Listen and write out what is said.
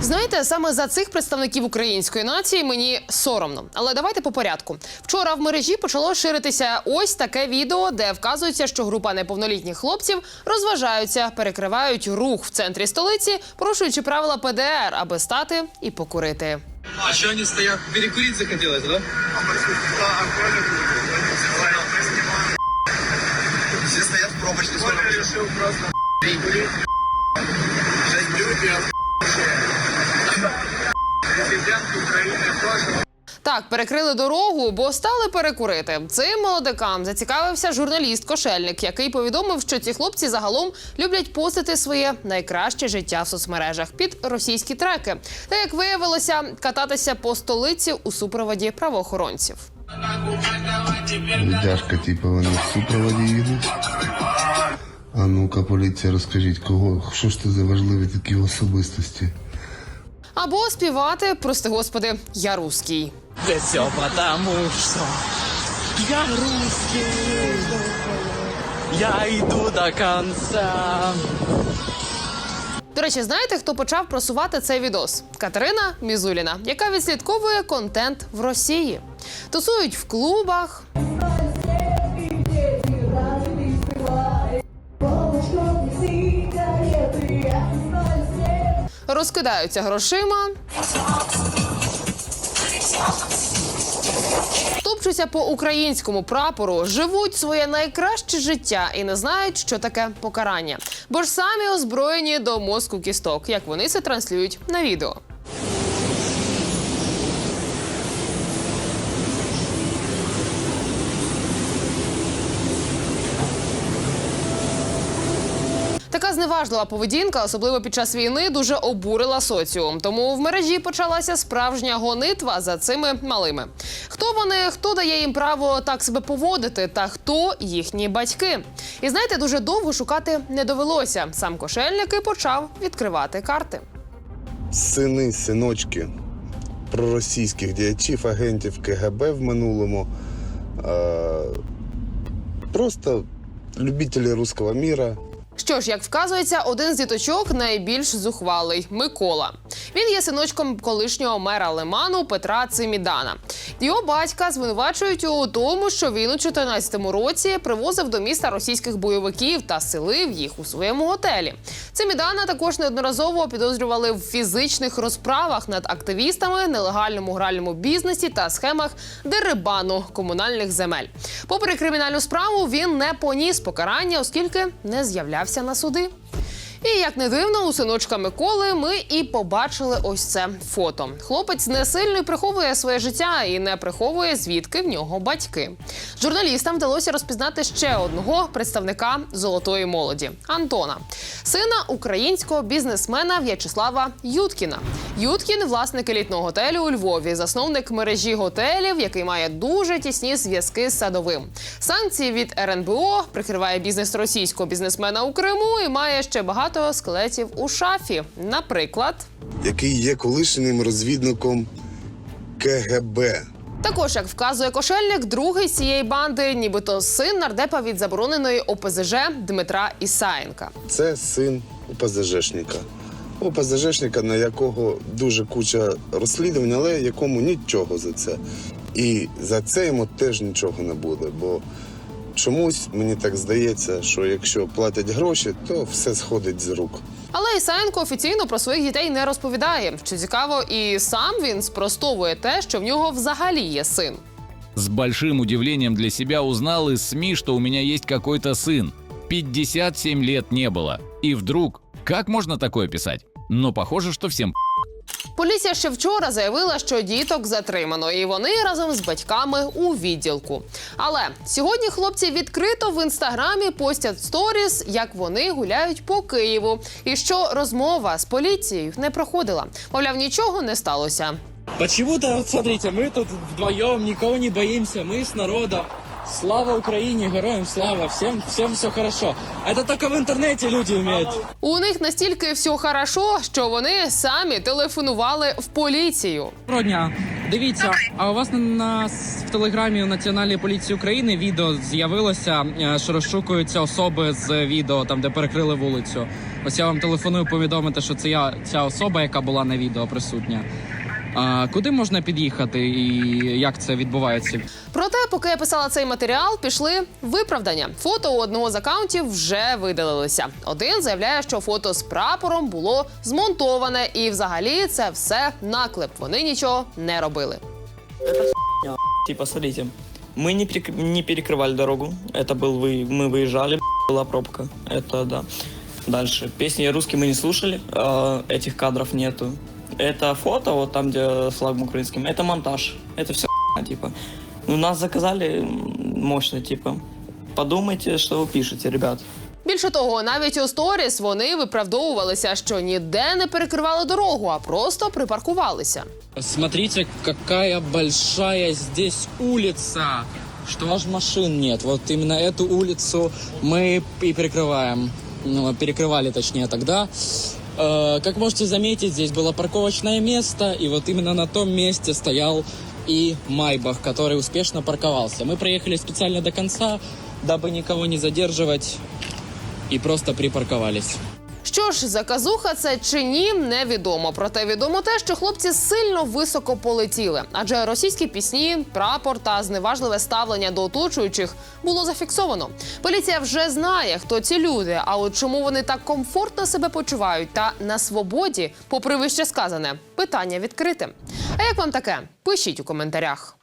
Знаєте, саме за цих представників української нації мені соромно. Але давайте по порядку. Вчора в мережі почало ширитися ось таке відео, де вказується, що група неповнолітніх хлопців розважаються, перекривають рух в центрі столиці, порушуючи правила ПДР, аби стати і покурити. А что они стоят? Перекурить захотелось, да? Все стоят в просто Шесть блюд, Президент Украины тоже. Так, перекрили дорогу, бо стали перекурити. Цим молодикам зацікавився журналіст Кошельник, який повідомив, що ці хлопці загалом люблять постити своє найкраще життя в соцмережах під російські треки. Та як виявилося, кататися по столиці у супроводі правоохоронців. Дяшка, типу, вони в супроводі їдуть. А ну-ка, поліція, розкажіть, кого, що ж це за важливі такі особистості? Або співати, прости господи, я руський. Да все потому, что я русский, я иду до конца. До речі, знаєте, хто почав просувати цей відос? Катерина Мізуліна, яка відслідковує контент в Росії. Тусують в клубах, розкидаються грошима. Топчуться по українському прапору, живуть своє найкраще життя і не знають, що таке покарання. Бо ж самі озброєні до мозку кісток, як вони це транслюють на відео. Зневажлива поведінка, особливо під час війни, дуже обурила соціум. Тому в мережі почалася справжня гонитва за цими малими. Хто вони, хто дає їм право так себе поводити, та хто їхні батьки? І знаєте, дуже довго шукати не довелося. Сам кошельник і почав відкривати карти. Сини, синочки проросійських діячів, агентів КГБ в минулому. Е, просто любителі руського міра. Що ж, як вказується, один з діточок найбільш зухвалий Микола. Він є синочком колишнього мера Лиману Петра Цимідана. Його батька звинувачують у тому, що він у 2014 році привозив до міста російських бойовиків та селив їх у своєму готелі. Цимідана також неодноразово підозрювали в фізичних розправах над активістами, нелегальному гральному бізнесі та схемах дерибану комунальних земель. Попри кримінальну справу, він не поніс покарання, оскільки не з'являвся на суди. І як не дивно, у синочка Миколи ми і побачили ось це фото. Хлопець не сильно приховує своє життя і не приховує звідки в нього батьки. Журналістам вдалося розпізнати ще одного представника золотої молоді Антона, сина українського бізнесмена В'ячеслава Юткіна. Юткін власник елітного готелю у Львові, засновник мережі готелів, який має дуже тісні зв'язки з садовим. Санкції від РНБО прикриває бізнес російського бізнесмена у Криму і має ще багато скелетів у шафі. Наприклад, який є колишнім розвідником КГБ. також як вказує кошельник, другий з цієї банди, нібито син нардепа від забороненої ОПЗЖ Дмитра Ісаєнка. Це син ОПЗЖшника. ОПЗЖшника, на якого дуже куча розслідувань, але якому нічого за це. І за це йому теж нічого не буде. Бо чомусь мені так здається, що якщо платять гроші, то все сходить з рук. Але Ісаєнко офіційно про своїх дітей не розповідає. Що цікаво, і сам він спростовує те, що в нього взагалі є син. С большим удивлением для себя узнал из СМИ, что у меня есть какой-то сын. 57 лет не было. И вдруг, как можно такое писать? Но похоже, что всем Поліція ще вчора заявила, що діток затримано, і вони разом з батьками у відділку. Але сьогодні хлопці відкрито в інстаграмі постять сторіс, як вони гуляють по Києву, і що розмова з поліцією не проходила. Мовляв, нічого не сталося. Почему-то, вот смотрите, мы тут вдвоем, никого не боимся, мы с народа. Слава Украине, героям слава, всем, всем все хорошо. Это только в интернете люди умеют. У них настільки все хорошо, що вони самі телефонували в поліцію. Доброго дня. Дивіться, а у вас на, на в телеграмі Національної поліції України відео з'явилося, е, що розшукуються особи з відео, там де перекрили вулицю. Ось я вам телефоную повідомити, що це я ця особа, яка була на відео присутня. А, куди можна під'їхати і як це відбувається? Проте, поки я писала цей матеріал, пішли виправдання. Фото у одного з акаунтів вже видалилися. Один заявляє, що фото з прапором було змонтоване, і взагалі це все наклеп. Вони нічого не робили. Типа, смотрите, мы не, перек- не перекрывали дорогу. Это был вы, мы выезжали, была пробка. Это да. Дальше. Песни русские мы не слушали, э, этих кадров нету. Это фото, вот там, где с флагом украинским, это монтаж. Это все типа. Ну, нас заказали м, мощно, типа. Подумайте, что вы пишете, ребят. Більше того, навіть у сторіс вони виправдовувалися, що ніде не перекривали дорогу, а просто припаркувалися. Смотрите, какая большая здесь улица, что аж машин нет. Вот именно эту улицу мы и перекрываем. Ну, перекрывали, точнее, тогда. Э, Как можете заметить, здесь было парковочное место, и вот именно на том месте стоял и Майбах, который успешно парковался. Мы проехали специально до конца, дабы никого не задерживать, и просто припарковались. Що ж, заказуха це чи ні, невідомо. Проте відомо те, що хлопці сильно високо полетіли, адже російські пісні, прапор та зневажливе ставлення до оточуючих було зафіксовано. Поліція вже знає, хто ці люди. А от чому вони так комфортно себе почувають та на свободі, попри вище сказане, питання відкрите. А як вам таке? Пишіть у коментарях.